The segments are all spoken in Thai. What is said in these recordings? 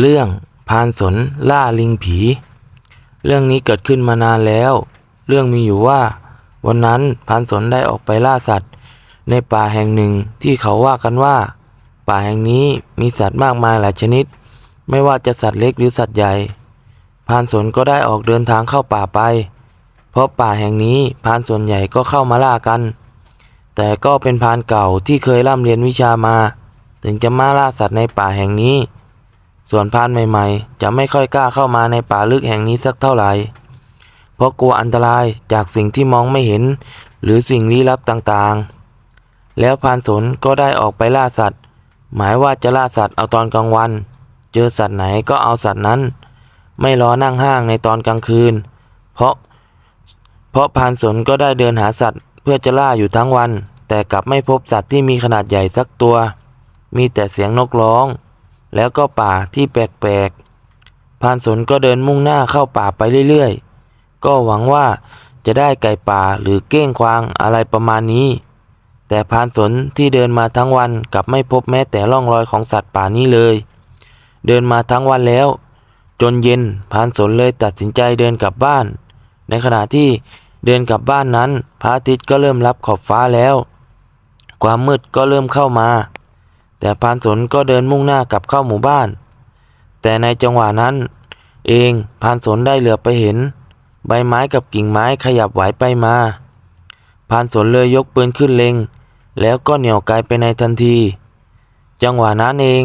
เรื่องพานสนล่าลิงผี เรื่องนี้เกิดขึ้นมานานแล้ว เรื่องมีอยู่ว่า วันนั้นพานสนได้ออกไปล่าสัตว์ ในป่าแห่งหนึ่งที่เขาว่ากันว่า ป่าแห่งนี้มีสัตว์มากมายหลายชนิด ไม่ว่าจะสัตว์เล็กหรือสัตว์ใหญ่ พานสนก็ได้ออกเดินทางเข้าป่าไป เพราะป่าแห่งนี้พานส่วนใหญ่ก็เข้ามาล่ากัน แต่ก็เป็นพานเก่าที่เคยร่ำเรียนวิชามา ถึงจะมาล่าสัตว์ในป่าแห่งนี้ ส่วนพรานใหม่ๆ จะไม่ค่อยกล้าเข้ามาในป่าลึกแห่งนี้สักเท่าไหร่ เพราะกลัวอันตรายจากสิ่งที่มองไม่เห็น หรือสิ่งลี้ลับต่างๆ แล้วพรานสนก็ได้ออกไปล่าสัตว์ หมายว่าจะล่าสัตว์เอาตอนกลางวัน เจอสัตว์ไหนก็เอาสัตว์นั้น ไม่รอนั่งห้างในตอนกลางคืน เพราะ เพราะพรานสนก็ได้เดินหาสัตว์ เพื่อจะล่าอยู่ทั้งวัน แต่กลับไม่พบสัตว์ที่มีขนาดใหญ่สักตัว มีแต่เสียงนกร้อง แล้วก็ป่าที่แปลกๆพานสนก็เดินมุ่งหน้าเข้าป่าไปเรื่อยๆ ก็หวังว่าจะได้ไก่ป่าหรือเก้งควางอะไรประมาณนี้ แต่พานสนที่เดินมาทั้งวันกลับไม่พบแม้แต่ร่องรอยของสัตว์ป่านี้เลย เดินมาทั้งวันแล้ว จนเย็นพานสนเลยตัดสินใจเดินกลับบ้าน ในขณะที่เดินกลับบ้านนั้นพระอาทิตย์ก็เริ่มรับขอบฟ้าแล้ว ความมืดก็เริ่มเข้ามา แต่พานสนก็เดินมุ่งหน้ากลับเข้าหมู่บ้าน แต่ในจังหวะนั้น เองพานสนได้เหลือบไปเห็น ใบไม้กับกิ่งไม้ขยับไหวไปมาพานสนเลยยกปืนขึ้นเล็ง แล้วก็เหนี่ยวไกลไปในทันที จังหวะนั้นเอง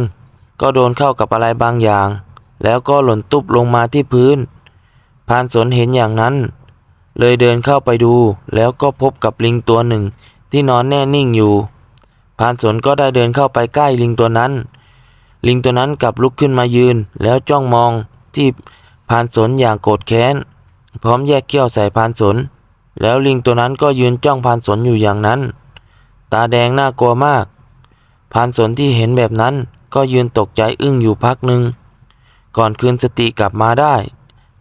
ก็โดนเข้ากับอะไรบางอย่าง แล้วก็หล่นตุบลงมาที่พื้นพานสนเห็นอย่างนั้น เลยเดินเข้าไปดู แล้วก็พบกับลิงตัวหนึ่งที่นอนแน่นิ่งอยู่ พานสนก็ได้เดินเข้าไปใกล้ลิงตัวนั้น ลิงตัวนั้นกลับลุกขึ้นมายืน แล้วจ้องมองที่พานสนอย่างโกรธแค้น พร้อมแยกเขี้ยวใส่พานสน แล้วลิงตัวนั้นก็ยืนจ้องพานสนอยู่อย่างนั้น ตาแดงน่ากลัวมาก พานสนที่เห็นแบบนั้นก็ยืนตกใจอึ้งอยู่พักหนึ่ง ก่อนคืนสติกลับมาได้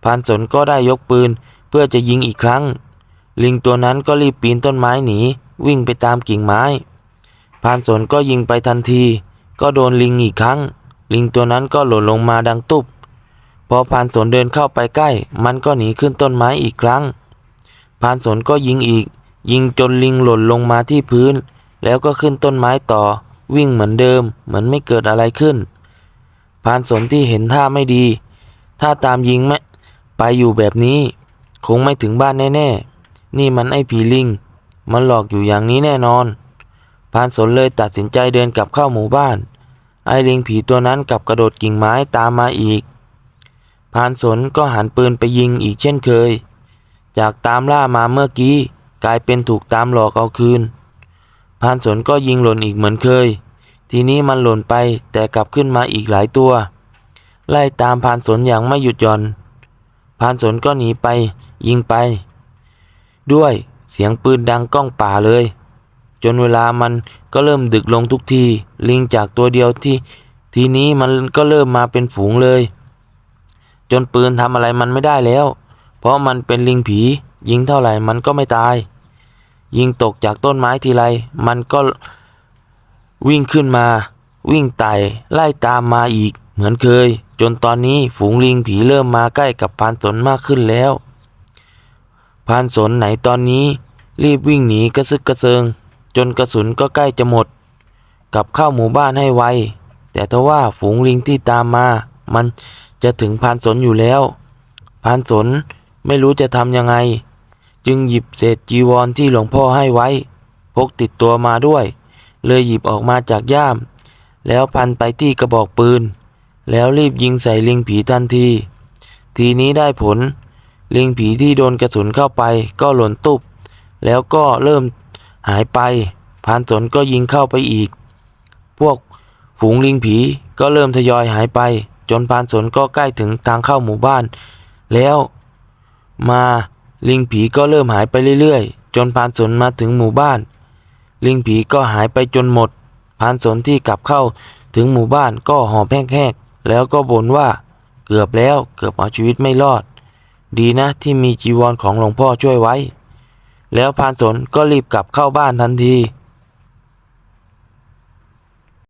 พานสนก็ได้ยกปืนเพื่อจะยิงอีกครั้ง ลิงตัวนั้นก็รีบปีนต้นไม้หนี วิ่งไปตามกิ่งไม้ พานสนก็ยิงไปทันที ก็โดนลิงอีกครั้ง ลิงตัวนั้นก็หล่นลงมาดังตุบพอพานสนเดินเข้าไปใกล้ มันก็หนีขึ้นต้นไม้อีกครั้ง พานสนก็ยิงอีก ยิงจนลิงหล่นลงมาที่พื้น แล้วก็ขึ้นต้นไม้ต่อ วิ่งเหมือนเดิม เหมือนไม่เกิดอะไรขึ้น พานสนที่เห็นท่าไม่ดี ถ้าตามยิงไม่ไปอยู่แบบนี้ คงไม่ถึงบ้านแน่ๆ นี่มันไอ้ผีลิง มันหลอกอยู่อย่างนี้แน่นอน พานสนเลยตัดสินใจเดินกลับเข้าหมู่บ้าน ไอ้ลิงผีตัวนั้นกลับกระโดดกิ่งไม้ตามมาอีก พานสนก็หันปืนไปยิงอีกเช่นเคย จากตามล่ามาเมื่อกี้กลายเป็นถูกตามหลอกเอาคืน พานสนก็ยิงหล่นอีกเหมือนเคย ทีนี้มันหล่นไปแต่กลับขึ้นมาอีกหลายตัว ไล่ตามพานสนอย่างไม่หยุดหย่อน พานสนก็หนีไปยิงไป ด้วยเสียงปืนดังก้องป่าเลย จนเวลามันก็เริ่มดึกลงทุกที ลิงจากตัวเดียวที่ ทีนี้มันก็เริ่มมาเป็นฝูงเลย จนปืนทำอะไรมันไม่ได้แล้ว เพราะมันเป็นลิงผี ยิงเท่าไหร่มันก็ไม่ตาย ยิงตกจากต้นไม้ทีไรมันก็วิ่งขึ้นมา วิ่งไต่ไล่ตามมาอีก เหมือนเคย จนตอนนี้ฝูงลิงผีเริ่มมาใกล้กับพานสนมากขึ้นแล้วพานสนไหนตอนนี้ รีบวิ่งหนีกระซึกกระเซิง จนกระสุนก็ใกล้จะหมด กลับเข้าหมู่บ้านให้ไว แต่ทว่าฝูงลิงที่ตามมา มันจะถึงพานสนอยู่แล้ว พานสนไม่รู้จะทำยังไง จึงหยิบเศษจีวรที่หลวงพ่อให้ไว้ พกติดตัวมาด้วย เลยหยิบออกมาจากย่าม แล้วพันไปที่กระบอกปืน แล้วรีบยิงใส่ลิงผีทันที ทีนี้ได้ผล ลิงผีที่โดนกระสุนเข้าไปก็หล่นตุบแล้วก็เริ่ม หายไปพานสนก็ยิงเข้าไปอีก พวกฝูงลิงผีก็เริ่มทยอยหายไป จนพานสนก็ใกล้ถึงทางเข้าหมู่บ้าน แล้วมาลิงผีก็เริ่มหายไปเรื่อยๆ จนพานสนมาถึงหมู่บ้าน ลิงผีก็หายไปจนหมดพานสนที่กลับเข้าถึงหมู่บ้านก็หอบแห้งๆแล้วก็บ่นว่าเกือบแล้วเกือบเอาชีวิตไม่รอด ดีนะที่มีจีวรของหลวงพ่อช่วยไว้ แล้วพานสนก็รีบกลับเข้าบ้านทันที